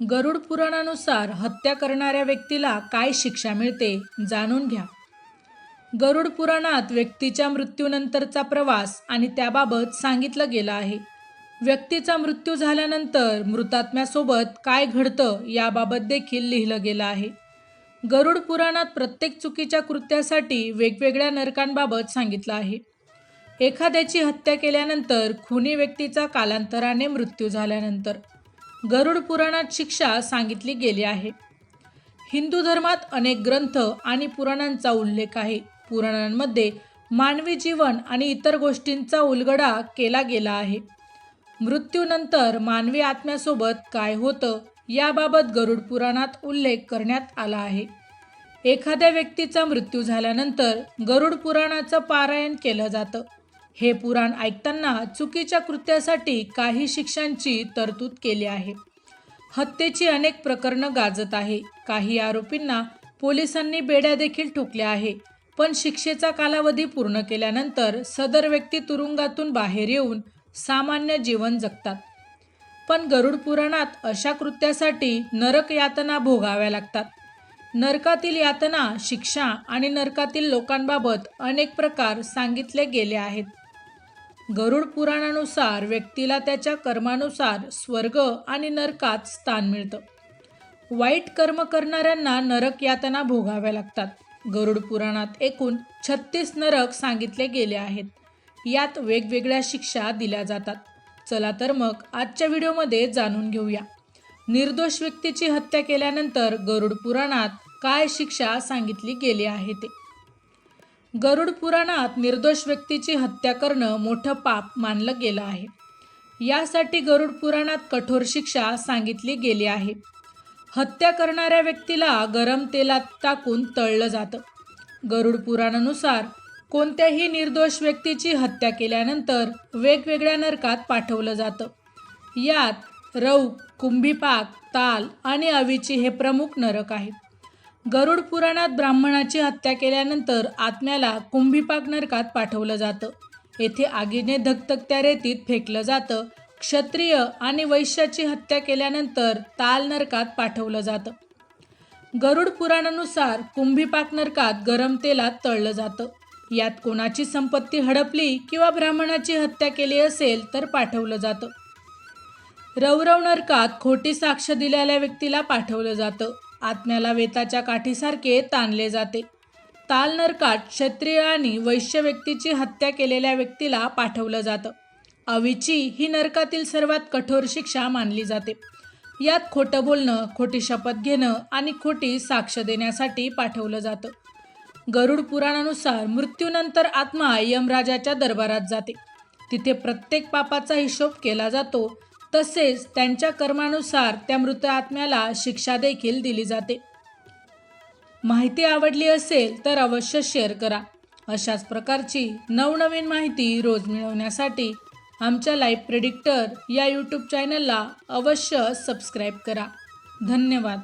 गरुड पुराणानुसार हत्या करणाऱ्या व्यक्तीला काय शिक्षा मिळते जाणून घ्या. गरुड पुराणात व्यक्तीच्या मृत्यूनंतरचा प्रवास आणि त्याबाबत सांगितलं गेलं आहे. व्यक्तीचा मृत्यू झाल्यानंतर मृतात्म्यासोबत काय घडतं याबाबत देखील लिहिलं गेलं आहे. गरुड पुराणात प्रत्येक चुकीच्या कृत्यासाठी वेगवेगळ्या नरकांबाबत सांगितलं आहे. एखाद्याची हत्या केल्यानंतर खुनी व्यक्तीचा कालांतराने मृत्यू झाल्यानंतर गरुड पुराणात शिक्षा सांगितली गेली आहे. हिंदू धर्मात अनेक ग्रंथ आणि पुराणांचा उल्लेख आहे. पुराणांमध्ये मानवी जीवन आणि इतर गोष्टींचा उलगडा केला गेला आहे. मृत्यूनंतर मानवी आत्म्यासोबत काय होतं याबाबत गरुड पुराणात उल्लेख करण्यात आला आहे. एखाद्या व्यक्तीचा मृत्यू झाल्यानंतर गरुड पुराणाचं पारायण केलं जातं. हे पुराण ऐकताना चुकीच्या कृत्यासाठी काही शिक्षांची तरतूद केली आहे. हत्येची अनेक प्रकरणं गाजत आहे. काही आरोपींना पोलिसांनी बेड्या देखील ठोकल्या आहे. पण शिक्षेचा कालावधी पूर्ण केल्यानंतर सदर व्यक्ती तुरुंगातून बाहेर येऊन सामान्य जीवन जगतात. पण गरुड पुराणात अशा कृत्यासाठी नरक यातना भोगाव्या लागतात. नरकातील यातना शिक्षा आणि नरकातील लोकांबाबत अनेक प्रकार सांगितले गेले आहेत. गरुड पुराणानुसार व्यक्तीला त्याच्या कर्मानुसार स्वर्ग आणि नरकात स्थान मिळतं. वाईट कर्म करणाऱ्यांना नरक यातना भोगाव्या लागतात. गरुड पुराणात एकूण छत्तीस नरक सांगितले गेले आहेत. यात वेगवेगळ्या शिक्षा दिल्या जातात. चला तर मग आजच्या व्हिडिओमध्ये जाणून घेऊया. निर्दोष व्यक्तीची हत्या केल्यानंतर गरुड पुराणात काय शिक्षा सांगितली गेली आहे ते. गरुड पुराणात निर्दोष व्यक्तीची हत्या करणं मोठं पाप मानलं गेलं आहे. यासाठी गरुड पुराणात कठोर शिक्षा सांगितली गेली आहे. हत्या करणाऱ्या व्यक्तीला गरम तेलात टाकून तळलं जातं. गरुड पुराणानुसार कोणत्याही निर्दोष व्यक्तीची हत्या केल्यानंतर वेगवेगळ्या नरकात पाठवलं जातं. यात रौक कुंभीपाक ताल आणि अविची हे प्रमुख नरक आहेत. गरुड पुराणात ब्राह्मणाची हत्या केल्यानंतर आत्म्याला कुंभीपाक नरकात पाठवलं जातं. येथे आगीने धकधकत्या रेतीत फेकलं जातं. क्षत्रिय आणि वैश्याची हत्या केल्यानंतर ताल नरकात पाठवलं जातं. गरुड पुराणानुसार कुंभीपाक नरकात गरम तेलात तळलं जातं. यात कोणाची संपत्ती हडपली किंवा ब्राह्मणाची हत्या केली असेल तर पाठवलं जातं. रवरव नरकात खोटी साक्ष दिलेल्या व्यक्तीला पाठवलं जातं. आत्म्याला वेताच्या काठीसारखे ताणले जाते. ताल नरकात क्षत्रिय आणि वैश्य व्यक्तीची हत्या केलेल्या व्यक्तीला पाठवलं जातं. अविची ही नरकातील सर्वात कठोर शिक्षा मानली जाते. यात खोटं बोलणं खोटी शपथ घेणं आणि खोटी साक्ष देण्यासाठी पाठवलं जातं. गरुड पुराणानुसार मृत्यूनंतर आत्मा यमराजाच्या दरबारात जाते. तिथे प्रत्येक पापाचा हिशोब केला जातो तसेच त्यांच्या कर्मानुसार त्या मृत आत्म्याला शिक्षा देखील दिली जाते. माहिती आवडली असेल तर अवश्य शेअर करा. अशाच प्रकारची नवनवीन माहिती रोज मिळवण्यासाठी आमच्या लाईव्ह प्रेडिक्टर या यूट्यूब चॅनलला अवश्य सबस्क्राईब करा. धन्यवाद.